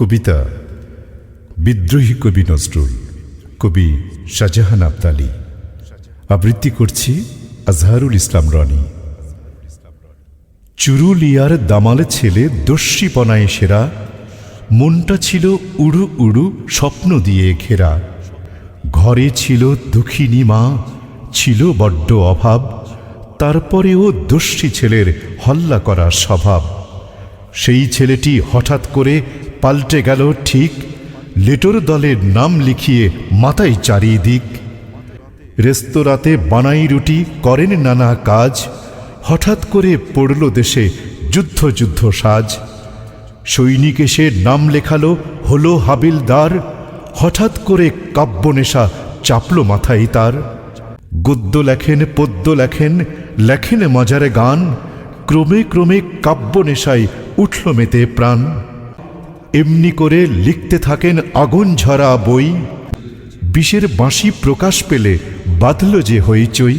কবিতা, বিদ্রোহী কবি নজরুল, কবি শাহজাহান আবদালি। আবৃত্তি করছি আজহারুল ইসলাম রনি। চুরুলিয়ার দামালে ছেলে দস্যিপনায় সেরা, মনটা ছিল উড়ু উড়ু স্বপ্ন দিয়ে ঘেরা। ঘরে ছিল দুঃখিনী মা, ছিল বড্ড অভাব, তারপরেও দস্যি ছেলের হল্লা করার স্বভাব। সেই ছেলেটি হঠাৎ করে পাল্টে গেল ঠিক। লেটোর দলের নাম লিখিয়ে মাথায় চারিদিক। রেস্তোরাঁতে বানাই রুটি করেন নানা কাজ। হঠাৎ করে পড়ল দেশে যুদ্ধ যুদ্ধ সাজ। সৈনিক এসে নাম লেখালো, হলো হাবিলদার। হঠাৎ করে কাব্যনেশা চাপল মাথায় তার। গদ্য লেখেন, পদ্য লেখেন লেখেন মজারে গান। ক্রমে ক্রমে কাব্যনেশায় উঠল মেতে প্রাণ। এমনি করে লিখতে থাকেন আগুন ঝরা বই। বিষের বাঁশি প্রকাশ পেলে বাঁধল যে হইচই।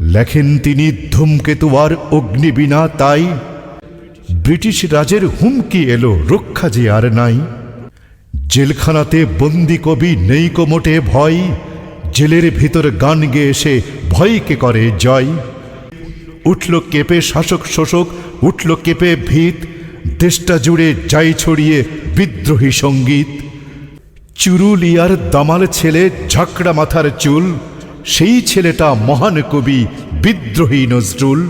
লেখেন তিনি, ধূমকেতু আর অগ্নিবীণা তাই। ব্রিটিশ রাজের হুমকি এলো, রক্ষা যে আর নাই। জেলখানাতে বন্দি কবি নেই কোমোটে ভয়। জেলের ভিতর গান গেয়ে এসে ভয়কে করে জয়। উঠল কেঁপে শাসক শোষক, উঠল কেঁপে ভিত। দেশটা জুড়ে যাই ছড়িয়ে বিদ্রোহী সংগীত। চুরুলিয়ার দামাল ছেলে ঝাঁকড়া মাথার চুল, সেই ছেলেটা মহান কবি বিদ্রোহী নজরুল।